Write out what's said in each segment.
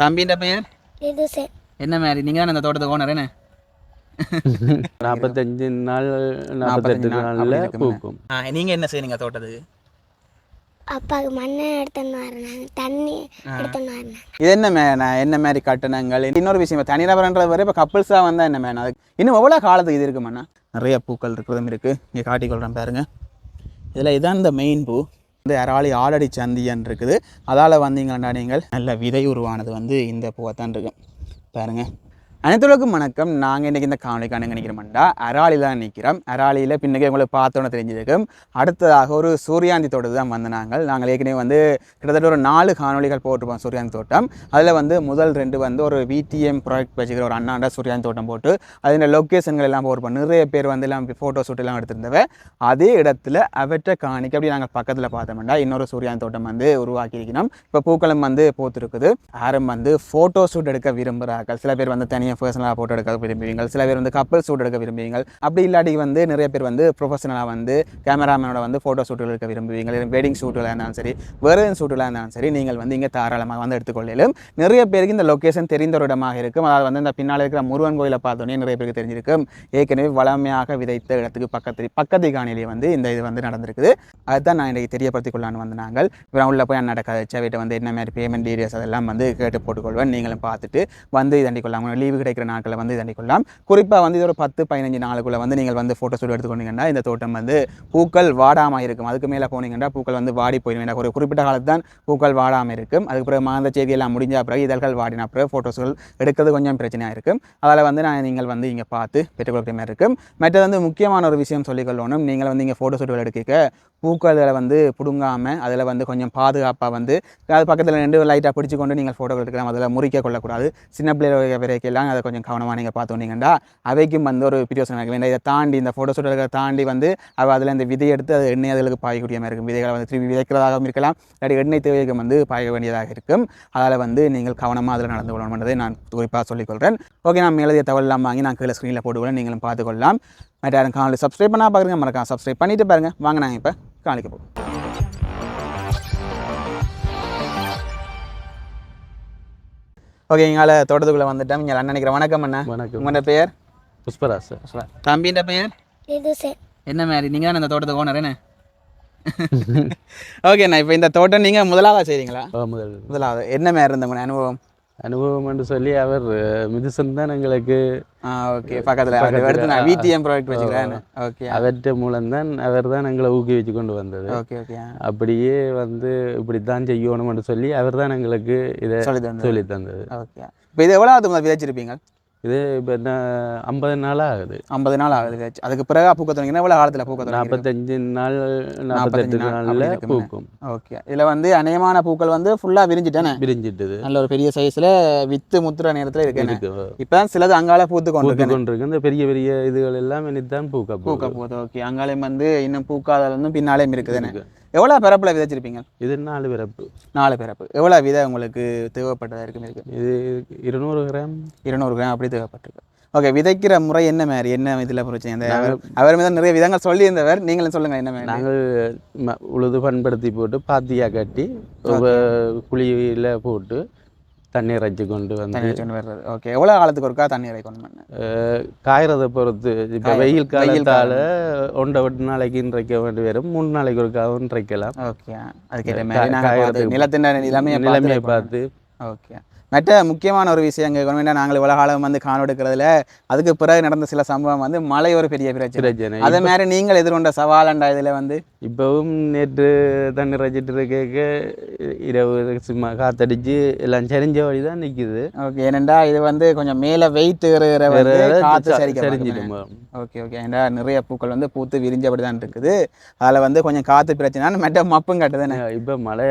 தம்பின்ற பெயர்? என்ன மாதிரி நீங்கள் தான் அந்த தோட்டத்துக்கு ஓனர் என்ன? நாற்பத்தஞ்சு நாள் நாற்பத்தெட்டு நாளில் பூக்கும். நீங்கள் என்ன செய்றீங்க தோட்டத்துக்கு? அப்பாவுக்கு மண்ணை எடுத்துன்னு தண்ணி எடுத்துன்னு இது என்ன மே நான் என்ன மாதிரி கட்டணங்கள்? இன்னொரு விஷயம் தனிநபர்ன்றது வரை இப்போ கப்புள்ஸாக வந்தால் என்ன மேன்? இன்னும் எவ்வளோ காலத்துக்கு இது இருக்குமாண்ணா நிறைய பூக்கள் இருக்கிறதும் இருக்குது இங்கே காட்டிக்கொள்கிறேன் பாருங்க. இதில் இதான் இந்த மெயின் பூ. இந்த அராளி ஆலடி சந்தியன் இருக்குது அதால் வந்தீங்கன்னா நீங்கள் நல்ல விதை உருவானது வந்து இந்த பூவை தான் இருக்கும் பாருங்கள் அனைத்துலகம் வணக்கம். நாங்கள் இன்றைக்கி இந்த காணொலிக்கான நினைக்கிறோம்டா அராளி தான் நிற்கிறோம் அராளியில் பின்னுக்கு உங்களுக்கு பார்த்தோன்னு தெரிஞ்சிருக்கும். அடுத்ததாக ஒரு சூரியாந்தி தோட்டத்து தான் வந்து நாங்கள். நாங்கள் ஏற்கனவே வந்து கிட்டத்தட்ட ஒரு நாலு காணொலிகள் போட்டிருப்போம் சூரியாந்தி தோட்டம். அதில் வந்து முதல் ரெண்டு வந்து ஒரு விடிஎம் ப்ராஜெக்ட் வச்சுக்கிற ஒரு அண்ணாண்ட சூரியாந்தி தோட்டம் போட்டு அதில் லொக்கேஷன்கள் எல்லாம் போட்டிருப்போம் நிறைய பேர் வந்து எல்லாம் ஃபோட்டோ ஷூட் எல்லாம் எடுத்திருந்தவ அதே இடத்துல அவற்றை காணிக்க அப்படி நாங்கள் பக்கத்தில் பார்த்தோம்டா இன்னொரு சூரியாந்தி தோட்டம் வந்து உருவாக்கியிருக்கிறோம். இப்போ பூக்களம் வந்து போத்திருக்குது. யாரும் வந்து ஃபோட்டோ ஷூட் எடுக்க விரும்புகிறார்கள் சில பேர் வந்து தனியாக பர்சனலாக ஃபோட்டோ எடுக்க விரும்புவீங்க சில பேர் வந்து கப்பல் ஷூட் எடுக்க விரும்புவீங்க அப்படி இல்லாட்டி வந்து நிறைய பேர் வந்து ப்ரொஃபஷனலாக வந்து கேமராமேனோட வந்து ஃபோட்டோ ஷூட் எடுக்க விரும்புவீங்க வெட்டிங் ஷூட்டில் இருந்தாலும் சரி வேறு ஷூட்டில் இருந்தாலும் சரி நீங்கள் வந்து இங்கே தாராளமாக வந்து எடுத்துக்கொள்ளலும் நிறைய பேருக்கு இந்த லொக்கேஷன் தெரிந்த ஒரு இடமாக இருக்கும். அதாவது வந்து இந்த பின்னால் இருக்கிற முருகன் கோயிலை பார்த்தோன்னே நிறைய பேருக்கு தெரிஞ்சிருக்கும். ஏற்கனவே வளமையாக விதைத்த இடத்துக்கு பக்கத்து பக்கத்து காணிலேயே வந்து இந்த இது வந்து நடந்திருக்குது. அதுதான் நான் இன்றைக்கு தெரியப்படுத்திக் கொள்ளான்னு வந்து நாங்கள் இப்போ உள்ள போய் அண்ணாட கதைச்சா வீட்டை வந்து என்ன மாதிரி பேமெண்ட் டீடைல்ஸ் அதெல்லாம் வந்து கேட்டு போட்டுக்கொள்வேன். நீங்களும் பார்த்துட்டு வந்து இதண்டி கொள்ளலாம் லீவு கிடைக்கிற நாட்களை வந்து இதண்டி கொள்ளலாம் குறிப்பாக வந்து இது ஒரு பத்து பதினஞ்சு நாளுக்குள்ளே வந்து நீங்கள் வந்து ஃபோட்டோ ஷூட் எடுத்துக்கொண்டீங்கன்னா இந்த தோட்டம் வந்து பூக்கள் வாடாமல் இருக்கும். அதுக்கு மேலே போனீங்கன்னா பூக்கள் வந்து வாடி போயிடும். ஏன்னா ஒரு குறிப்பிட்ட காலத்து தான் பூக்கள் வாடாமல் இருக்கும். அதுக்கு பிறகு மாந்த செய்தியெல்லாம் முடிஞ்ச பிறகு இதழ்கள் வாடின பிறகு ஃபோட்டோஸ்கள் எடுக்கிறது கொஞ்சம் பிரச்சனையாக இருக்கும். அதில் வந்து நான் நீங்கள் வந்து இங்கே பார்த்து பெற்றுக்கொள்கிற மாதிரி இருக்கும். மற்றது வந்து முக்கியமான ஒரு விஷயம் சொல்லிக்கொள்ளணும் நீங்கள் வந்து இங்கே ஃபோட்டோ ஷூட்டுகள் எடுக்க பூக்களை வந்து பிடுங்காமல் அதில் வந்து கொஞ்சம் பாதுகாப்பாக வந்து அது பக்கத்தில் ரெண்டு லைட்டாக பிடிச்சி கொண்டு நீங்கள் ஃபோட்டோ எடுக்கலாம். அதில் முறிக்க கொள்ளக்கூடாது. சின்ன பிள்ளைகள் வரைக்கெல்லாம் அதை கொஞ்சம் கவனமாக நீங்கள் பார்த்து வந்தீங்கன்னா அவைக்கும் வந்து ஒரு பிரியோசனம் இருக்க. வேண்டாம் இதை தாண்டி இந்த ஃபோட்டோ ஷூட் தாண்டி வந்து அவள் அதில் இந்த விதை எடுத்து அது எண்ணெய் அதுகளுக்கு பாயக்கூடிய மாதிரி இருக்கும். விதைகளை வந்து திரும்பி விதைக்கிறதாகவும் இருக்கலாம். இல்லாட்டி எண்ணெய் தேவைக்கு வந்து பாய வேண்டியதாக இருக்கும். அதால் வந்து நீங்கள் கவனமாக அதில் நடந்து கொள்ளணுன்றதை நான் குறிப்பாக சொல்லிக்கொள்கிறேன் ஓகே நான் எழுதிய தகவலாம் வாங்கி நான் கீழே ஸ்க்ரீனில் போட்டுக்கொள்ள நீங்களும் பார்த்துக்கொள்ளலாம். மற்ற யாரும் காணொலி சப்ஸ்கிரைப் பண்ணால் பார்க்குறேங்க மறக்காம சப்ஸ்கிரைப் பண்ணிட்டு பாருங்க. வாங்க நாங்கள் இப்போ காணிக்க போகிறோம் ஓகே எங்கால தோட்டத்துக்குள்ளே வந்துட்டோம் இங்கே அண்ணன் நினைக்கிறேன். வணக்கம் அண்ணா. வணக்கம். உங்களோட பெயர்? புஷ்பராஜ் தம்பின்ற பெயர்? இது சரி. என்ன மாதிரி? நீங்கள் தான் இந்த தோட்டத்துக்கு ஓனர் என்ன? ஓகேண்ணா இப்போ இந்த தோட்டம் நீங்கள் முதலாவது செய்கிறீங்களா முதல் முதலாவது. என்ன மாதிரி இருந்த உங்க அனுபவம்? அனுபவம் என்று சொல்லி அவர் மிதுசன் தான் எங்களுக்கு ஓகே பக்கத்தில். விடிஎம் ப்ராடக்ட் வச்சுக்கிறேன். ஓகே அவற்றை மூலம்தான் அவர் தான் எங்களை ஊக்குவிச்சு கொண்டு வந்தது. ஓகே ஓகே அப்படியே வந்து இப்படித்தான் செய்யணும்னு சொல்லி அவர் தான் எங்களுக்கு இதை சொல்லி தந்தது. ஓகே இப்போ இது எவ்வளோ விதைச்சிருப்பீங்க? இது இப்போ என்ன ஐம்பது நாள் ஆகுது. ஐம்பது நாள் ஆகுது அதுக்கு பிறகு பூக்க தொடங்கினா எவ்வளோ காலத்தில் பூக்க நாற்பத்தஞ்சு நாள் அப்படி நாளில். பூக்கும். ஓகே. இதில் வந்து அநேகமான பூக்கள் வந்து ஃபுல்லாக விரிஞ்சிட்டேனே? விரிஞ்சிட்டுது. நல்ல ஒரு பெரிய சைஸில் வித்து முத்துற நேரத்தில் இருக்கு இருக்கு இப்போ சிலது அங்கால பூத்து கொண்டு கொண்டிருக்கு. இந்த பெரிய பெரிய இதுகள் எல்லாம் இனித்தான் பூக்க பூக்க போகுது. ஓகே. அங்காலையும் வந்து இன்னும் பூக்காத வந்து பின்னாலேயும் இருக்குதுன்னு. இருக்கு. எவ்வளோ பிறப்பில் விதைச்சிருப்பீங்க? இது நாலு பிறப்பு. நாலு பிறப்பு. எவ்வளோ விதை உங்களுக்கு தேவைப்பட்டதாக இருக்குன்னு இருக்கு? இது இருநூறு கிராம். இருநூறு கிராம் அப்படி தேவைப்பட்டிருக்கு. ஓகே விதைக்கிற முறை என்ன மாதிரி என்ன இதில் பிரச்சனை இந்த அவர் மீது நிறைய விதங்கள் சொல்லியிருந்தவர். நீங்களும் சொல்லுங்கள் என்ன மாதிரி நாங்கள் உழுது பண்படுத்தி போட்டு பாத்தியா கட்டி குழியில் போட்டு தண்ணீர் வச்சு கொண்டு வந்து வர்றது. ஓகே எவ்வளோ காலத்துக்கு ஒருக்கா தண்ணி இறைக்கணும் பண்ண காயறதை பொறுத்து. இப்போ வெயில் காலத்தால் ஒன்றை விட்டு நாளைக்கு இன்றைக்க வேண்டி வரும். மூணு நாளைக்கு ஒருக்காவும் இன்றைக்கலாம் ஓகே அதுக்கேற்ற கா- மாதிரி நாங்கள் பார்த்து காயறதுக்கு நிலத்தின் நிலைமையை நிலைமையை பார்த்து. ஓகே மற்ற முக்கியமான ஒரு விஷயம் இங்கே வேண்டாம் நாங்கள் இவ்வளோ காலம் வந்து காண எடுக்கிறதுல அதுக்கு பிறகு நடந்த சில சம்பவம் வந்து மழை ஒரு பெரிய பிரச்சனை. அதே மாதிரி நீங்கள் எதிர்கொண்ட சவாலண்டா இதில் வந்து? இப்போவும் நேற்று தண்ணி ரச்சிட்டு இருக்க இரவு சும்மா காத்தடிச்சு எல்லாம் சரிஞ்ச வழி தான் நிற்கிது ஓகே ஏனெண்டா இது வந்து கொஞ்சம் மேலே வெயிட் ஏறுகிற காற்று சரிஞ்சிடும் ஓகே ஓகே ஏன்டா நிறைய பூக்கள் வந்து பூத்து விரிஞ்சபடி தான் இருக்குது. அதில் வந்து கொஞ்சம் காற்று பிரச்சனை மற்ற மப்பும் கட்டுதானே? இப்போ மழை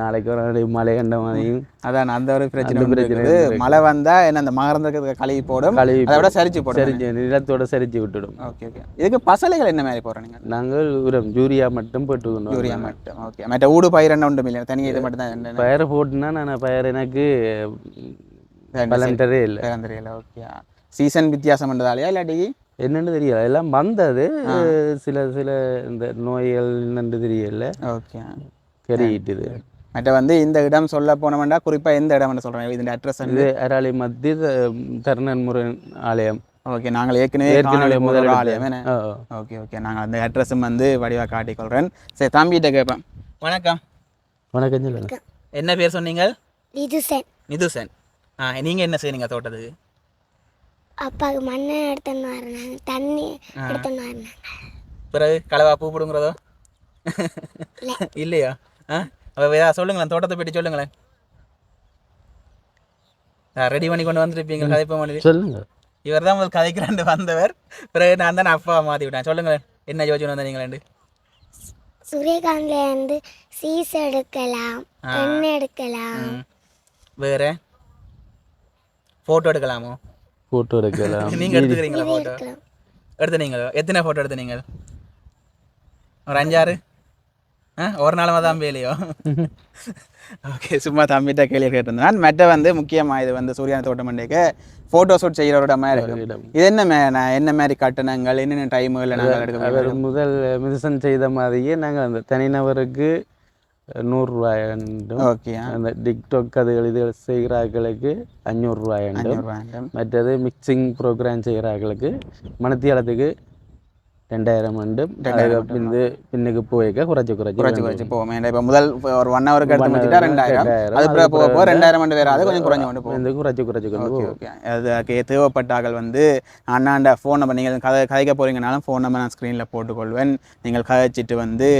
நாளைக்கு ஒரு மழை கண்ட மாதிரியும். அதான் அந்த ஒரு பிரச்சனை இருக்குது. மழை வந்தா என்ன அந்த மகரந்தத்துக்கு கழுவி போடும் கழுவி அதை விட சரிச்சு போடும் சரிஞ்சு நிலத்தோட சரிச்சு விட்டுடும். Okay okay. இதுக்கு பசலைகள் என்ன மாதிரி போடுறீங்க? நாங்கள் உரம் யூரியா மட்டும் போட்டுக்கணும் யூரியா மட்டும். ஓகே. மற்ற ஊடு பயிர் என்ன ஒன்றும் இல்லை தனியாக இது மட்டும் தான் பயிர் போட்டுனா நான் பயிர் எனக்கு பலன்டரே இல்லை. பேரம் தெரியல ஓகே. சீசன் வித்தியாசம் பண்ணுறதாலையா இல்லாட்டி? என்னன்னு தெரியல. எல்லாம் வந்தது. சில சில இந்த நோய்கள் என்னன்னு தெரியல. ஓகே. கருகிட்டுது. மற்ற வந்து இந்த இடம் சொல்ல போனோம்னா குறிப்பாக எந்த இடம்னு சொல்கிறேன் இதோட அட்ரஸ் வந்து இது அராளி மத்திய தருணன் முருகன் ஆலயம். ஓகே நாங்கள் ஏற்கனவே முதல் ஆலயம் ஓகே ஓகே நாங்கள் அந்த அட்ரஸும் வந்து வடிவாக காட்டிக்கொள்கிறேன் சரி தம்பிகிட்ட கேட்பேன் வணக்கம். வணக்கம் சொல்லுங்க. என்ன பேர் சொன்னீங்க? லிதுசன் நிதுசன். ஆ நீங்கள் என்ன செய்றீங்க தோட்டத்துக்கு? அப்பாவுக்கு மண்ணை எடுத்துன்னு தண்ணி எடுத்துன்னு பிறகு கலவா பூ பிடுங்குறதோ? இல்ல. இல்லையா? ஆ? அப்போ வேற சொல்லுங்களேன் தோட்டத்தை பற்றி சொல்லுங்களேன். ரெடி பண்ணி கொண்டு வந்துருப்பீங்க கதைப்ப பண்ணி சொல்லுங்க. இவர் தான் முதல் கதைக்கிறாண்டு வந்தவர். பிறகு நான் தான் அப்பா மாற்றி விட்டேன். சொல்லுங்களேன் என்ன யோசனை வந்தீங்களேண்டு சூரியகாந்தில இருந்து சீஸ் எடுக்கலாம் எண்ணெய் எடுக்கலாம். வேற? ஃபோட்டோ எடுக்கலாமோ? போட்டோ எடுக்கலாம். நீங்கள் எடுத்துக்கிறீங்களா ஃபோட்டோ எடுக்கலாம். எடுத்து நீங்கள்? எத்தனை ஃபோட்டோ எடுத்து நீங்கள் ஒரு அஞ்சாறு? ஒரு நாள் தான் வேலையோ ஓகே சும்மா தம்பிட்ட கேள்வி கேட்டிருந்தேன். மற்ற வந்து முக்கியமாக இது வந்து சூர்யான தோட்டம் மண்டேக்கு ஃபோட்டோ ஷூட் செய்கிறோட மாதிரி. இது என்ன மே நான் என்ன மாதிரி கட்டணங்கள் என்னென்ன டைமுகளில் நாங்கள் எடுக்க முதல் மிதுசன் செய்த மாதிரியே நாங்கள் அந்த தனிநபருக்கு நூறுரூவாய் வேண்டும். ஓகே அந்த டிக்டாக் அதுகள் இது செய்கிறார்களுக்கு அஞ்சூறுரூவாய் வேண்டும். வேண்டாம். மற்றது மிக்சிங் ப்ரோக்ராம் செய்கிறார்களுக்கு மணத்தியாலத்துக்கு ரெண்டாயிரம் வேண்டும் அதுக்கு பிந்து பின்னுக்கு போய்க்க குறைச்சி குறைச்சி குறைச்சி குறைச்சி போவோம். இப்போ முதல் ஒரு ஒன் ஹவருக்கு எடுத்து முடிச்சுட்டா ரெண்டாயிரம். ரெண்டாயிரம். அது போக போக ரெண்டாயிரம் மண்டு வேறு அது கொஞ்சம் குறைஞ்சு கொண்டு போகும். இந்த குறைச்சி குறைச்சி கொண்டு ஓகே அதுக்கு தேவைப்பட்டார்கள் வந்து அண்ணாண்ட ஃபோன் நம்பர் நீங்கள் கதை கதைக்க போகிறீங்கனாலும் ஃபோன் நம்பர் நான் ஸ்க்ரீனில் போட்டுக்கொள்வேன். நீங்கள் கதைச்சிட்டு வந்து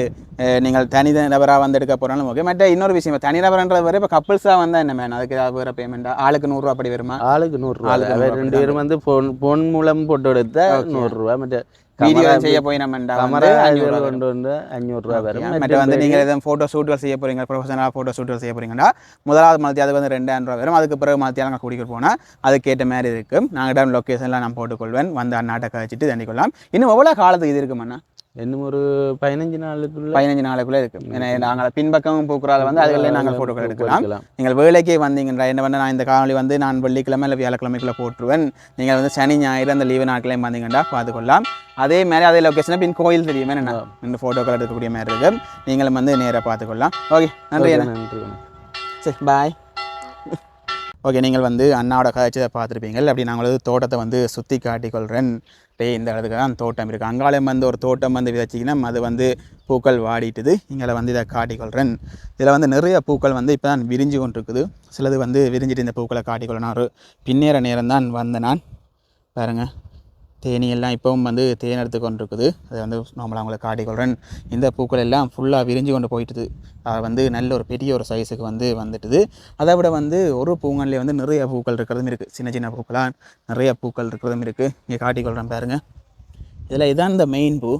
நீங்கள் தனி நபராக வந்து எடுக்க போகிறாலும் ஓகே மற்ற இன்னொரு விஷயம் தனி நபர்ன்றது வரை இப்போ கப்புள்ஸாக வந்தால் என்ன மேன் அதுக்கு ஏதாவது வேறு பேமெண்ட்டாக ஆளுக்கு நூறுரூவா அப்படி வருமா? ஆளுக்கு நூறுரூவா ரெண்டு பேரும் வந்து ஃபோன் ஃபோன் மூலம் போட்டோ எடுத்தா நூறுரூவா மற்ற வீடியோ செய்ய போய் நம்மண்டா கேமரா வந்து அஞ்சூறுவா கொண்டு வந்து அஞ்சூறுரூவா வரும் மற்ற வந்து நீங்கள் எதுவும் ஃபோட்டோ ஷூட்டுகள் செய்ய போகிறீங்க ப்ரொஃபஷனலாக ஃபோட்டோ ஷூட்டுகள் செய்ய போகிறீங்கன்னா முதலாவது மலத்தி அதுக்கு வந்து ரெண்டாயிரம் ரூபா வரும். அதுக்கு பிறகு மலத்தியாக நாங்கள் குடிக்க போனால் அதுக்கேற்ற மாதிரி இருக்கும். நாங்கள் இடம் லொக்கேஷன்லாம் நான் போட்டுக்கொள்வேன். வந்து அந்நாட்டை கழிச்சிட்டு தண்டிக்கொள்ளலாம். இன்னும் எவ்வளோ காலத்துக்கு இது இருக்குமாண்ணா இன்னும் ஒரு பதினஞ்சு நாளுக்குள்ள பதினஞ்சு நாளுக்குள்ளே இருக்கும். ஏன்னா நாங்கள் பின்பக்கம் பூக்குறால வந்து அதுகளில் நாங்கள் ஃபோட்டோக்கள் எடுக்கலாம். நீங்கள் வேலைக்கே வந்தீங்கன்ற என்ன பண்ண நான் இந்த காணொலி வந்து நான் வெள்ளிக்கிழமை இல்லை வியாழக்கிழமைக்குள்ள போட்டுருவேன். நீங்கள் வந்து சனி ஞாயிறு அந்த லீவு நாட்களையும் வந்தீங்கன்னா பார்த்துக்கொள்ளலாம். அதே மாதிரி அதே லொக்கேஷனில் பின் கோயில் தெரியுமே என்ன? இந்த ஃபோட்டோக்கள் எடுக்கக்கூடிய மாதிரி இருக்கும். நீங்களும் வந்து நேராக பார்த்துக்கொள்ளலாம். ஓகே நன்றி. நன்றி. சரி பாய் ஓகே நீங்கள் வந்து அண்ணாவோட காய்ச்சதை பார்த்துருப்பீங்க அப்படி நாங்கள் வந்து தோட்டத்தை வந்து சுற்றி காட்டிக்கொள்கிறேன் டே இந்த இடத்துக்கு தான் தோட்டம் இருக்குது அங்காலயம் வந்து ஒரு தோட்டம் வந்து விதைச்சிங்கன்னா அது வந்து பூக்கள் வாடிட்டுது. இங்கே வந்து இதை காட்டிக்கொள்கிறேன் இதில் வந்து நிறைய பூக்கள் வந்து இப்போ தான் விரிஞ்சு கொண்டிருக்குது. சிலது வந்து விரிஞ்சிட்டு இந்த பூக்களை காட்டிக்கொள்ள நான் ஒரு பின்னேற நேரம் தான் வந்தேன் நான். பாருங்கள் தேனியெல்லாம் இப்போவும் வந்து தேன் எடுத்து கொண்டு இருக்குது அதை வந்து நார்மலாக அவங்களை காட்டிக்கொள்கிறேன் இந்த பூக்கள் எல்லாம் ஃபுல்லாக விரிஞ்சு கொண்டு போயிட்டுது. அது வந்து நல்ல ஒரு பெரிய ஒரு சைஸுக்கு வந்து வந்துட்டுது. அதை விட வந்து ஒரு பூங்கன்லேயே வந்து நிறைய பூக்கள் இருக்கிறதும் இருக்குது சின்ன சின்ன பூக்களாக நிறைய பூக்கள் இருக்கிறதும் இருக்குது இங்கே காட்டிக்கொள்கிறேன் பாருங்கள் இதில் இதான் இந்த மெயின் பூ.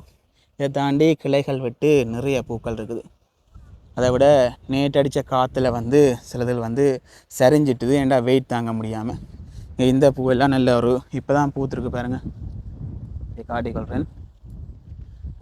இதை தாண்டி கிளைகள் விட்டு நிறைய பூக்கள் இருக்குது. அதை விட நேற்றடித்த காற்றுல வந்து சிலதில் வந்து சரிஞ்சிட்டுது. ஏன்டா வெயிட் தாங்க முடியாமல் இந்த பூவெல்லாம் நல்ல ஒரு இப்போ தான் பூத்துருக்கு பாருங்கள் இதை காட்டிக்கொள்கிறேன்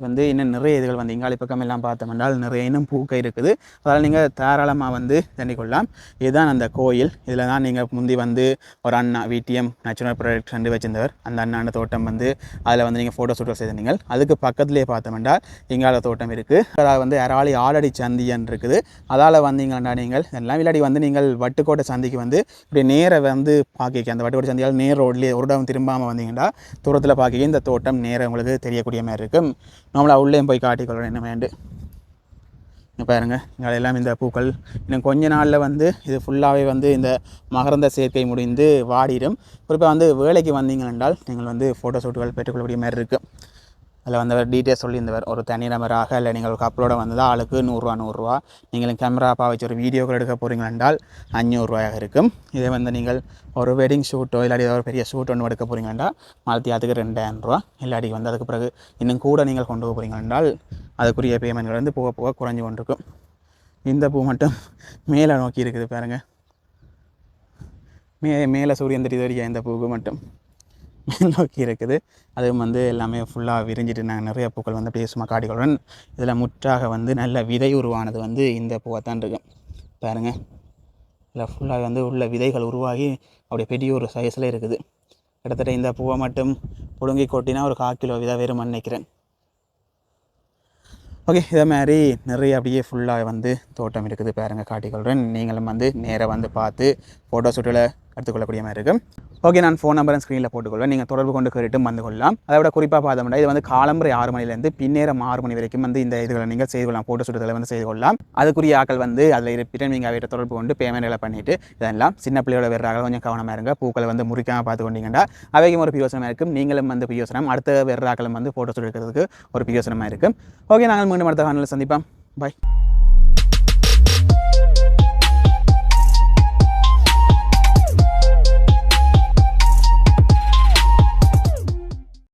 வந்து இன்னும் நிறைய இதுகள் வந்து இங்காளி பக்கம் எல்லாம் பார்த்தோம்னால் நிறைய இன்னும் பூக்க இருக்குது. அதனால் நீங்கள் தாராளமாக வந்து தண்ணிக்கொள்ளலாம் இதுதான் அந்த கோயில். இதில் தான் நீங்கள் முந்தி வந்து ஒரு அண்ணா விடிஎம் நேச்சுரல் ப்ராடக்ட் ரெண்டு வச்சிருந்தவர். அந்த அண்ணாண்ட தோட்டம் வந்து அதில் வந்து நீங்கள் ஃபோட்டோ ஷூட்டோ செய்திருந்தீங்க அதுக்கு பக்கத்துலேயே பார்த்தோம்னா இங்கால தோட்டம் இருக்குது அதாவது வந்து அராளி ஆலடி சந்தியன் இருக்குது. அதால் வந்தீங்கன்னா நீங்கள் எல்லாம் விளையாடி வந்து நீங்கள் வட்டுக்கோட்டை சந்திக்கு வந்து இப்படி நேர வந்து பார்க்க அந்த வட்டுக்கோட்டை சந்தியால் நேர் ரோட்லேயே ஒரு இடம் திரும்பாமல் வந்தீங்கன்னா தூரத்தில் பார்க்க இந்த தோட்டம் நேரம் உங்களுக்கு தெரியக்கூடிய மாதிரி இருக்கும். நம்மளா உள்ளேயும் போய் காட்டிக்கொள்ளணும் என்ன வேண்டு. இங்க பாருங்க இங்கே எல்லாம் இந்த பூக்கள். இன்னும் கொஞ்ச நாளில் வந்து இது ஃபுல்லாகவே வந்து இந்த மகரந்த சேர்க்கை முடிந்து வாடிடும். குறிப்பாக வந்து வேலைக்கு வந்தீங்க என்றால் நீங்கள் வந்து ஃபோட்டோ ஷூட்டுகள் பெற்றுக்கொள்ளக்கூடிய மாதிரி இருக்குது அதில் வந்தவர் டீட்டெயில் டீட்டெயில்ஸ் சொல்லியிருந்தவர். ஒரு தனி நபராக இல்லை நீங்கள் ஒரு கப்பலோட வந்ததால் ஆளுக்கு நூறுரூவா நூறுரூவா. நீங்கள் கேமரா வச்சு ஒரு வீடியோக்கள் எடுக்க போகிறீங்க என்றால் அஞ்சூறுரூவாயாக இருக்கும். இதே வந்து நீங்கள் ஒரு வெட்டிங் ஷூட்டோ இல்லாட்டி ஒரு பெரிய ஷூட் ஒன்று எடுக்க போகிறீங்க என்றால் மாலத்தியாத்துக்கு ரெண்டாயிரம் ரூபா இல்லாடி வந்து அதுக்கு பிறகு இன்னும் கூட நீங்கள் கொண்டு போக போகிறீங்க என்றால் அதுக்குரிய பேமெண்ட்கள் வந்து போக போக குறைஞ்சு கொண்டிருக்கும். இந்த பூ மட்டும் மேலே நோக்கி இருக்குது பாருங்கள் மே மேலே சூரியன் தெரியுது வரைக்கும் இந்த பூவு மட்டும். நோக்கி இருக்குது. அதுவும் வந்து எல்லாமே ஃபுல்லாக விரிஞ்சிட்டு நாங்கள் நிறைய பூக்கள் வந்து அப்படியே சும்மா காடிகளுடன் இதில் முற்றாக வந்து நல்ல விதை உருவானது வந்து இந்த பூவை தான் இருக்கும் பாருங்கள் இதில் ஃபுல்லாக வந்து உள்ள விதைகள் உருவாகி அப்படியே பெரிய ஒரு சைஸில் இருக்குது. கிட்டத்தட்ட இந்த பூவை மட்டும் புழுங்கி கொட்டினா ஒரு கால் கிலோ விதை வெறும் நினைக்கிறேன். ஓகே இதே மாதிரி நிறைய அப்படியே ஃபுல்லாக வந்து தோட்டம் இருக்குது பாருங்க காட்டிக்கொள்கிறேன் நீங்களும் வந்து நேராக வந்து பார்த்து ஃபோட்டோ ஷூட்டில் எடுத்துக்கொள்ளக்கூடிய மாதிரி இருக்கும் ஓகே நான் ஃபோன் நம்பரை ஸ்க்ரீனில் போட்டுக்கொள்வேன். நீங்கள் தொடர்பு கொண்டு கேட்டு வந்து கொள்ளலாம். அதை விட குறிப்பாக பார்த்தோம்னா இது வந்து காலம்பரை ஆறு மணிலேருந்து பின்னேரம் ஆறு மணி வரைக்கும் வந்து இந்த இதுகளை நீங்கள் செய்து கொள்ளலாம். ஃபோட்டோ ஷூட்டுகளை வந்து செய்து கொள்ளலாம். அதுக்குரிய ஆக்கள் வந்து அதில் இருப்பிட்டு நீங்கள் அவர்கிட்ட தொடர்பு கொண்டு பேமெண்ட்களை பண்ணிவிட்டு இதெல்லாம் சின்ன பிள்ளையோட வேறாக கொஞ்சம் கவனமாக இருங்க. பூக்களை வந்து முறிக்காமல் பார்த்து கொண்டீங்கன்னா அவைக்கும் ஒரு பியோசனமாக இருக்கும். நீங்களும் வந்து பியோசனம். அடுத்த வர்றாக்களும் வந்து ஃபோட்டோ சுட்டு எடுக்கிறதுக்கு ஒரு பியோசனமாக இருக்கும். ஓகே நாங்கள் மீண்டும் அடுத்த காணொலியில் சந்திப்போம். பாய்